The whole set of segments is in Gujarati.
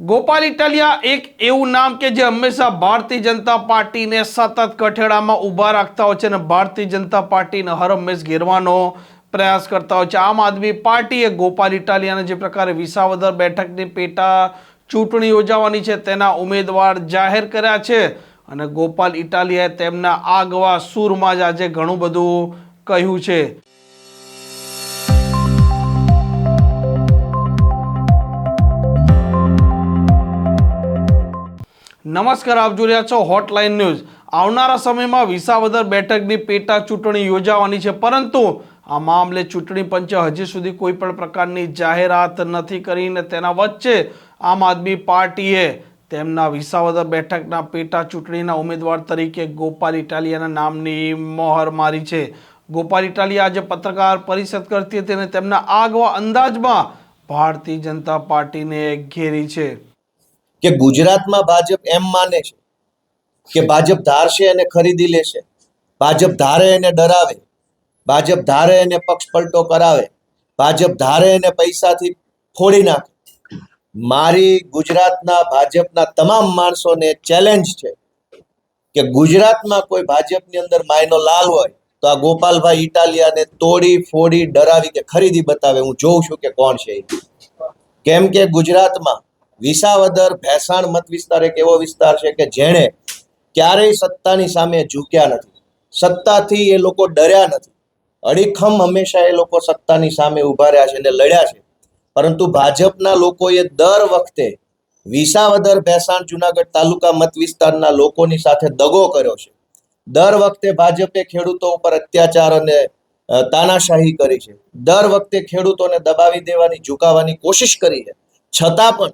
ગોપાલ ઇટાલિયા એક એવું નામ કે જે હંમેશા ભારતીય જનતા પાર્ટીને સતત કઠેડામાં ઊભા રાખતા હોય છે અને ભારતીય જનતા પાર્ટીને હર હંમેશ ઘેરવાનો પ્રયાસ કરતા હોય છે. આમ આદમી પાર્ટીએ ગોપાલ ઇટાલિયાને જે પ્રકારે વિસાવદર બેઠકની પેટા ચૂંટણી યોજાવાની છે તેના ઉમેદવાર જાહેર કર્યા છે અને ગોપાલ ઇટાલિયાએ તેમના આગવા સૂરમાં જ આજે ઘણું બધું કહ્યું છે. નમસ્કાર, આપ જોઈ રહ્યા છો હોટલાઇન ન્યૂઝ આવનારા સમયમાં વિસાવદર બેઠકની પેટા ચૂંટણી યોજાવાની છે, પરંતુ આ મામલે ચૂંટણી પંચે હજી સુધી કોઈ પણ પ્રકારની જાહેરાત નથી કરીને તેના વચ્ચે આમ આદમી પાર્ટીએ તેમના વિસાવદર બેઠકના પેટા ચૂંટણીના ઉમેદવાર તરીકે ગોપાલ ઇટાલિયાના નામની મોહર મારી છે. ગોપાલ ઇટાલિયા આજે પત્રકાર પરિષદ કરતી હતી અને તેમના આગવા અંદાજમાં ભારતીય જનતા પાર્ટીને ઘેરી છે. કે ગુજરાતમાં ભાજપ એમ માને છે કે ભાજપ ધારશે અને ખરીદી લેશે, ભાજપ ધારે એને ડરાવે, ભાજપ ધારે એને પક્ષ પલટો કરાવે, ભાજપ ધારે એને પૈસાથી ફોડી નાખે. મારી ગુજરાતના ભાજપના તમામ માણસોને ચેલેન્જ છે કે ગુજરાતમાં કોઈ ભાજપની અંદર માયનો લાલ હોય તો આ ગોપાલભાઈ ઇટાલિયાને તોડી, ફોડી, ડરાવી કે ખરીદી બતાવે. હું જોઉં છું કે કોણ છે કેમ કે ગુજરાતમાં વિસાવદર ભેસાણ મત વિસ્તાર એક એવો વિસ્તાર છે કે જેણે ક્યારેય સત્તાની સામે ઝૂક્યા નથી. સત્તાથી એ લોકો ડર્યા નથી. અડીખમ હંમેશા એ લોકો સત્તાની સામે ઊભા રહ્યા છે અને લડ્યા છે. પરંતુ ભાજપના લોકોએ દર વખતે વિસાવદર, ભેસાણ, જુનાગઢ તાલુકા મત વિસ્તારના લોકોની સાથે દગો કર્યો છે. દર વખતે ભાજપે ખેડૂતો ઉપર અત્યાચાર અને તાનાશાહી કરી છે. દર વખતે ખેડૂતોને દબાવી દેવાની, ઝુકાવવાની કોશિશ કરી છે. છતાં પણ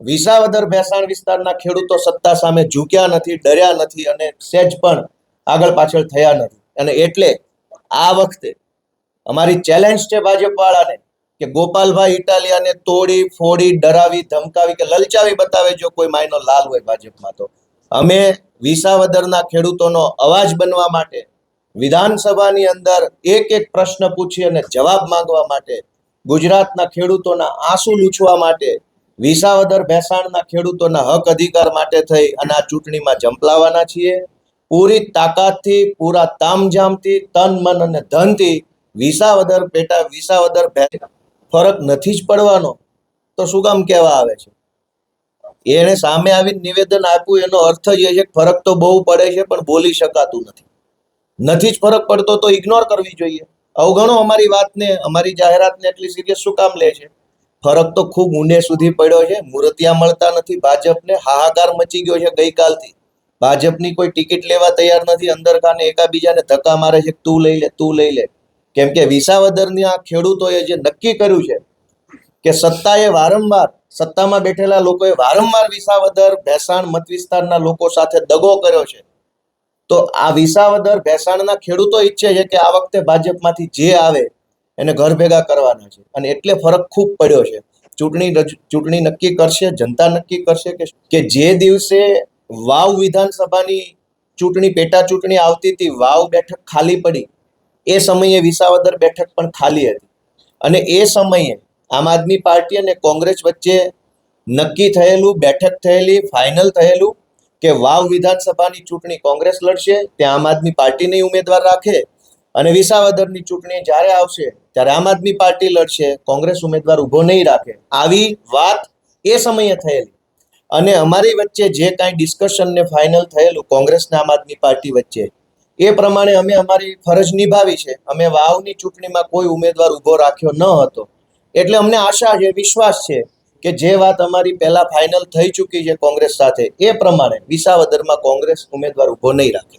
વિસાવદર ભેસાણ વિસ્તારના ખેડૂતો સત્તા સામે ઝૂક્યા નથી, ડર્યા નથી અને સહેજ પણ આગળ પાછળ થયા નથી. અને એટલે આ વખતે અમારી ચેલેન્જ છે ભાજપવાળાને કે ગોપાલભાઈ ઇટાલિયાને તોડી, ફોડી, ડરાવી, ધમકાવી કે લલચાવી બતાવે જો કોઈ માયનો લાલ હોય ભાજપમાં તો. અમે વિસાવદરના ખેડૂતોનો અવાજ બનવા માટે, વિધાનસભાની અંદર એક એક પ્રશ્ન પૂછી અને જવાબ માંગવા માટે, ગુજરાતના ખેડૂતોના આંસુ લૂછવા માટે વિસાવદર ભેસાણના ખેડૂતોના હક અધિકાર માટે થઈ અને આ ચૂંટણીમાં જંપલાવાના છીએ. પૂરી તાકાતથી, પૂરા તામઝામથી, તન, મન અને ધનથી વિસાવદર પેટા વિસાવદર ફરક નથી જ પડવાનો. તો શું કામ કહેવા આવે છે? એણે સામે આવીને નિવેદન આપ્યું, એનો અર્થ જ એ છે ફરક તો બહુ પડે છે, પણ બોલી શકાતું નથી. નથી જ ફરક પડતો તો ઇગ્નોર કરવી જોઈએ. અવગણો અમારી વાતને, અમારી જાહેરાતને એટલી સિરિયસ શું કામ લે છે? ફરક તો ખૂબ ઊંડે સુધી પડ્યો છે. મૂર્તિયા મળતા નથી. ભાજપને હાહાકાર મચી ગયો છે ગઈકાલથી. ભાજપની કોઈ ટિકિટ લેવા તૈયાર નથી. અંદર ખાને એકાબીજાને ધક્કા મારે છે તું લઈ લે, તું લઈ લે. કેમ કે વિસાવદરની આ ખેડૂતોએ જે નક્કી કર્યું છે કે સત્તાએ વારંવાર સત્તામાં બેઠેલા લોકોએ વારંવાર વિસાવદર, ભેસાણ મત વિસ્તારના લોકો સાથે દગો કર્યો છે. તો આ વિસાવદર, ભેસાણના ખેડૂતો ઈચ્છે છે કે આ વખતે ભાજપમાંથી જે આવે એને ઘર ભેગા કરવાના છે. અને એટલે ફરક ખૂબ પડ્યો છે. ચૂંટણી ચૂંટણી નક્કી કરશે, જનતા નક્કી કરશે કે કે જે દિવસે વાવ વિધાનસભાની ચૂંટણી, પેટા ચૂંટણી આવતી હતી, વાવ બેઠક ખાલી પડી. એ સમયે વિસાવદર બેઠક પણ ખાલી હતી. અને એ સમયે આમ આદમી પાર્ટી અને કોંગ્રેસ વચ્ચે નક્કી થયેલું, બેઠક થયેલી, ફાઇનલ થયેલું કે વાવ વિધાનસભાની ચૂંટણી કોંગ્રેસ લડશે, ત્યાં આમ આદમી પાર્ટીને ઉમેદવાર રાખે અને વિસાવદરની ચૂંટણી જ્યારે આવશે, ત્યારે આમ આદમી પાર્ટી લડશે, કોંગ્રેસ ઉમેદવાર ઊભો નહીં રાખે. આવી વાત એ સમયે થયેલી. અને અમારી વચ્ચે જે કાંઈ ડિસ્કશન ને ફાઇનલ થયેલું કોંગ્રેસ ને આમ આદમી પાર્ટી વચ્ચે, એ પ્રમાણે અમે અમારી ફરજ નિભાવી છે. અમે વાવની ચૂંટણીમાં કોઈ ઉમેદવાર ઊભો રાખ્યો ન હતો. એટલે અમને આશા છે, વિશ્વાસ છે કે જે વાત અમારી પહેલા ફાઇનલ થઈ ચૂકી છે કોંગ્રેસ સાથે, એ પ્રમાણે વિસાવદરમાં કોંગ્રેસ ઉમેદવાર ઊભો નહીં રાખે.